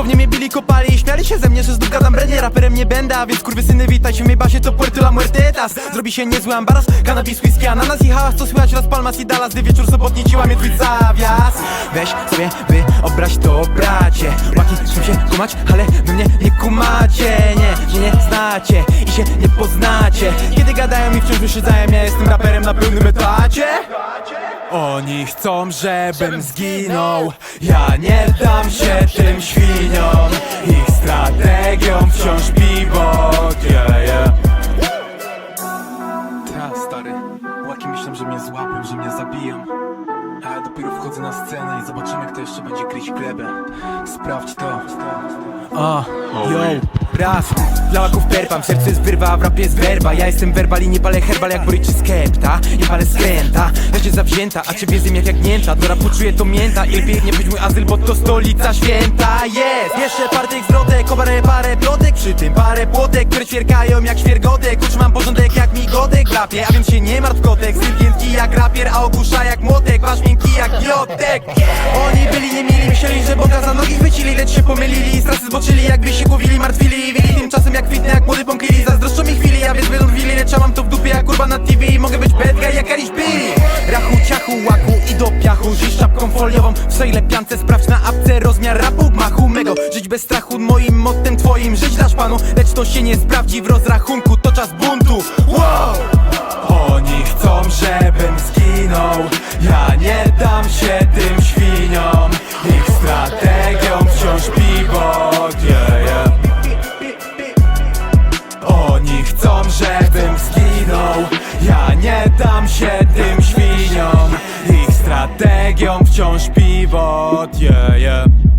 Co w nie mnie bili, kopali i śmiali się ze mnie, że znów gadam brenie. Raperem nie będę, a więc kurwysyny witaj. Się w mej To Puerto La Muertetas Zrobi się niezły ambaras, cannabis, whisky, ananas i hałas. Co słychać Las Palmas i Dallas, gdy wieczór sobotni ci łamie twój zawias. Weź sobie wyobraź to bracie. Łaki chcą się kumać, ale wy mnie nie kumacie. Nie, mnie nie znacie i się nie poznacie. Kiedy gadają i wciąż wyszydzają, ja jestem raperem na pełnym etacie oni chcą, żebym zginął. Ja nie dam się tym świniom. Ich strategią wciąż pivot yeah, yeah. Ta stary, łaki myślą, że mnie złapią, że mnie zabiją. A ja dopiero wchodzę na scenę i zobaczymy kto jeszcze będzie kryć glebę. Sprawdź to. A, yo, raz Dla łaków perpam, w sercu jest wyrwa, w rapie jest werba. Ja jestem werbal i nie palę herbal jak Bory czy skepta. Nie palę skręta, będzie zawzięta, a ciebie zjem jak jagnięta? Do rapu czuję to mięta i lepiej nie być mój azyl, bo to stolica święta Jest, jeszcze partyk zwrotek, kobarę parę plotek. Przy tym parę płotek, które ćwierkają jak świergodek. Utrzymam porządek jak migodek w rapie, a więc się nie martw kotek. Styl jak rapier, a ogłusza jak młotek. Wasz miękki jak miotek. Oni byli niemili, myśleli, że Boga za nogi chwycili Lecz się pomylili. I strasy zboczyli Jakby się głowili, martwili i wili Tymczasem jak kwitnę, jak młody pąklili Zazdroszczą mi chwili, ja więc wylurwili Lecz ja mam to w dupie jak kurwa na TV mogę być bad guy jak Kaliś Billy Rachu, ciachu, łaku i do piachu. Żyć czapką foliową w swojej piance. Sprawdź na apce rozmiar rapu gmachu mego. Żyć bez strachu, moim mottem twoim. Żyć dasz panu, lecz to się nie sprawdzi w rozrachunku. To czas buntu, wow! Oni chcą, się tym świniom Ich strategią wciąż pivot yeah, yeah.